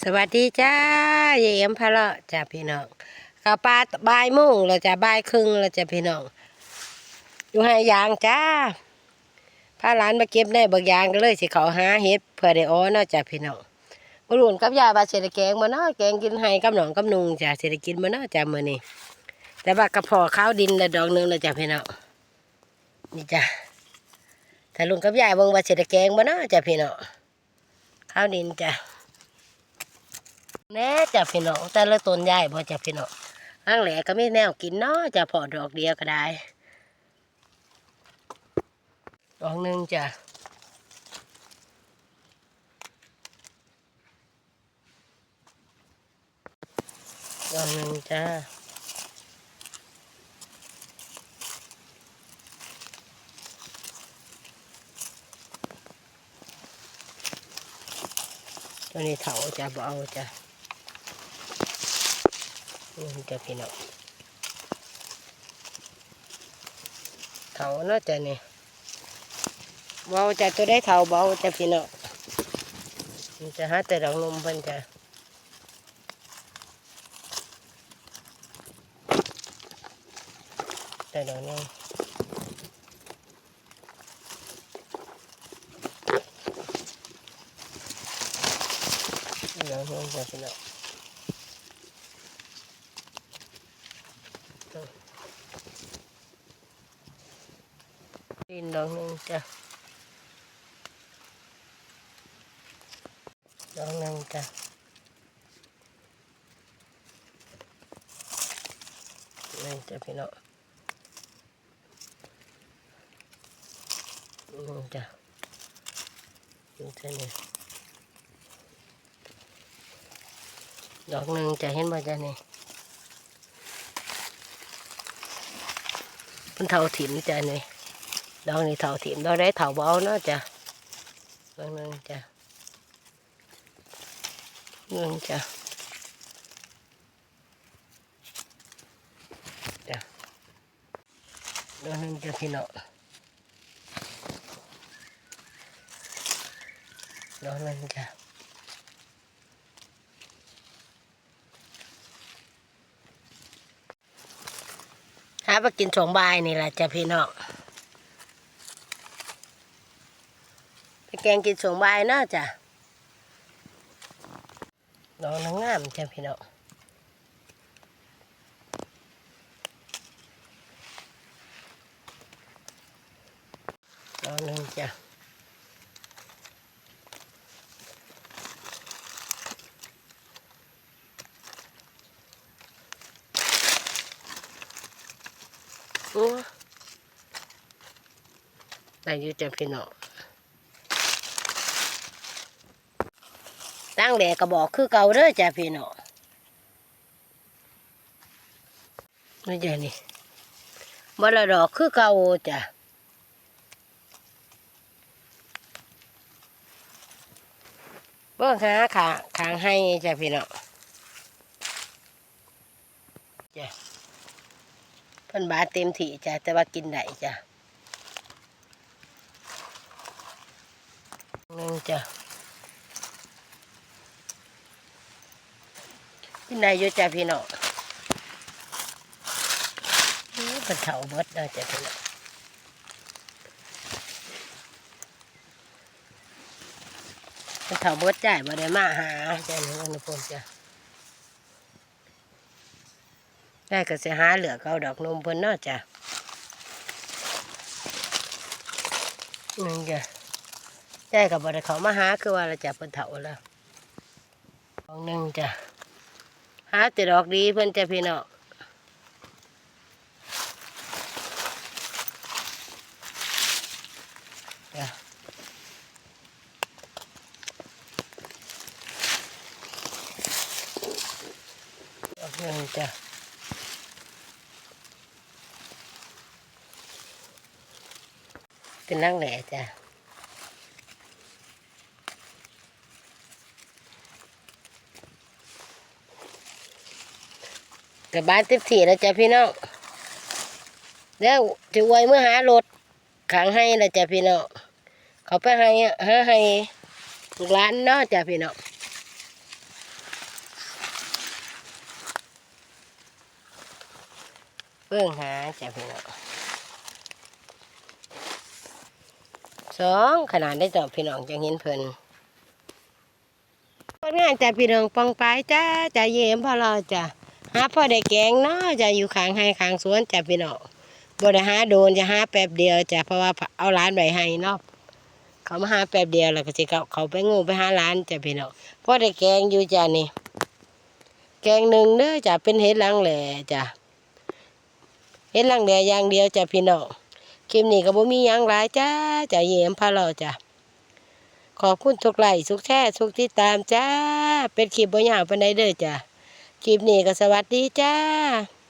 สวัสดีจ้าเยี่ยมพะเลาะจ้าพี่น้องข้าวปลาบายมุ่งเราจะบายครึ่งเราจะพี่น้องอยู่ให้ยางจ้าพาหลานมาเก็บได้บางยางก็เลยสิเขาหาเฮ็ดเพื่อได้อ้อเนาะจ้าพี่น้องบ่รู้กับยาบาเสได็แกงมาเนาะแกงกินให้กับหนองกับนุงจ้าเสได็กินมาเนาะจ้ามื้อนี้แต่ว่ากระพาะข้าวดินละดอกหนึงแล้วจ้าพี่น้องนี่จ้าถ้าลุงกับยายเบิ่งว่าเสได็แกงมาเนาะจ้าพี่น้องข้าวดินจ้า แน่จ้ะพี่น้องแต่ละต้นใหญ่บ่จ้ะพี่น้องอังแหลก็มีแนวกินเนาะจะพอดอกเดียวก็ได้ดอกหนึ่งจ้ะดอกหนึ่งจ้าตัวนี้เถาจะบ่เอาจ้ะ นี่จะพี่น้องเขาเนาจ้ะนี่เบาจะตัวได้เท่าเบาจะพี่น้องมันจะหาแต่ดอกนมเพิ่นจะแต่ดอกนี้ดอกนี้จะพี่น้อง ดินดอกหนึ่งจ้ะดอกหนึ่งจ้ะนี่จ้ะพี่น้องนี่จ้ะนี่จ้ะนี่ดอกหนึ่งจะเห็นบ่จ้ะนี่เป็นเท่าถิ่นจ้ะนี่ ดอกนี่เถาถิ่มดอกได้เถาเบาเนาะจ้ะดอกหนึงจ้ะนึ่งจ้ะจ้ะดอกนึงจ้ะพี่น้องดอกนึงจ้ะหาไปกินสองใบนี่แหละจ้ะพี่น้อง ไป แกงกินสองใบายเนาะจ้ะดอกนางงามจ้ะพี่น้องดอกหนึ่งจ้ะโอ้ได้อยู่จ้ะพี่น้อง ตั้งแดกกระบอกคือเก่าเด้อจ้ะพี่น้องนี่จ้ะนี่บละดอกคือเก่าจ้ะเบิ่งหาขาขางให้จ้ะพี่น้องจ้ะเพิ่นบาเต็มที่จ้ะแต่ว่ากินได้จ้ะหนึ่งจ้ะ ที่ไหนอยู่จ้ะพี่น้องนี่เป็นเถาเบิดนะจ้ะพี่น้องเป็นเถาเบิดจ่ายบ่ได้มาหาจ้ะนี่วันนี้พนจ้ะได้ก็สิหาเหลือเขาดอกนมเพิ่นเนาะจ้ะนี่จ้ะได้ก็บ่ได้เขามาหาคือว่าเราจะเป็นเถาแล้วของหนึ่งจ้ะ หาแต่ดอกดีเพิ่นจะพี่น้องจ้ะดอกหนึ่งจ้ะเป็นนั่งแหล่จ้ะ กับบ้านติบที่แล้วจ้ะพี่น้องแล้วจะอวยเมื่อหารถขังให้แล้วจ้ะพี่น้องเขาไปให้หาให้ร้านเนาะจ้ะพี่น้องเพิ่งหาจ้ะพี่น้องสองขนาดได้จอบพี่น้องจะเห็นเพลินคนงานจ้ะพี่น้องปองไปจ้าจ้าเยี่ยมพอเราจ้ะ หาพ่อได้แกงเนาะจะอยู่ข้างให้ข้างสวนจะพี่น้องบ่ได้หาโดนจะหาแป๊บเดียวจะเพราะว่าเอาร้านไว้ให้เนาะเขามาหาแป๊บเดียวแล้วก็สิเขาเขาไปงูไปหาร้านจะพี่น้องพ่อได้แกงอยู่จ้ะนี่ แกงหนึ่งเด้อจะเป็นเห็ดลังแหล่จ้ะเห็ดลังแหล่อย่างเดียวจะพี่น้องคลิปนี้ก็บ่มียังหลายจ้าจะเยี่ยมพาเราจ้ะขอบคุณทุกไลค์ทุกแชร์ทุกติดตามจ้า เป็นคลิปบ่ยาวปานใดเด้อจ้ะ คลิปนี้ก็สวัสดีจ้า